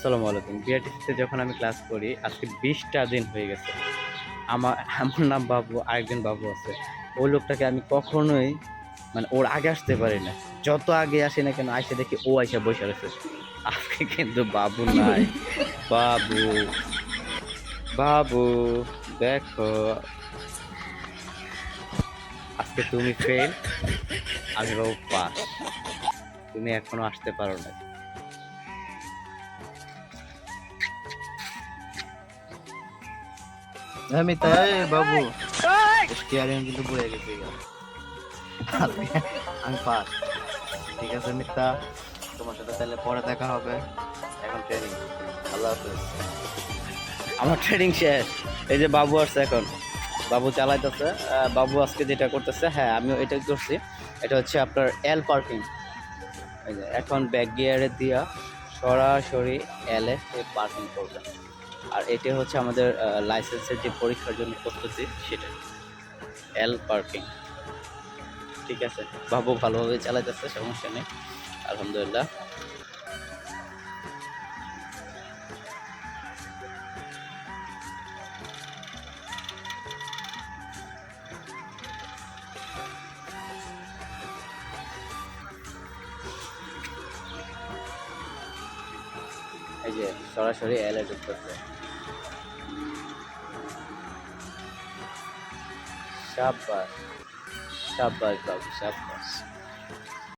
আসসালামু আলাইকুম। বিআরটিসিতে যখন আমি ক্লাস করি, আজকে বিশটা দিন হয়ে গেছে। আমার আমার নাম বাবু, আরেকজন বাবু আছে। ওই লোকটাকে আমি কখনোই মানে ওর আগে আসতে পারি না। যত আগে আসে না কেন আসে দেখি ও আইসা বসে রয়েছে। আজকে কিন্তু বাবু নাই। বাবু বাবু, দেখো। আজকে তুমি ফেল আমি বাবু পাস তুমি এখনও আসতে পারো না আমি তাই, বাবু। স্টিয়ারিং কিন্তু পড়ে গেছে। আমি পাস। ঠিক আছে মিথ্যা তোমার সাথে তাহলে পরে দেখা হবে। এখন ট্রেনিং আল্লাহ হাফেজ। আমার ট্রেনিং শেষ। এই যে বাবু আসছে এখন। বাবু চালাইতেছে। বাবু আজকে যেটা করতেছে হ্যাঁ আমিও এটাই করছি। এটা হচ্ছে আপনার এল পার্কিং এখন ব্যাক গিয়ারে দিয়া সরাসরি এলে পার্কিং করবে। আর এটা হচ্ছে আমাদের লাইসেন্সের যে পরীক্ষার জন্য প্রস্তুতি, সেটা। এল পার্কিং ঠিক আছে? বাবু ভালোভাবে চালাইতেছে, সমস্যা নেই। আলহামদুলিল্লাহ। এই যে সরাসরি এলে ঢুকতেছে সাব্বাস। সাব্বাস বাবু সাব্বাস।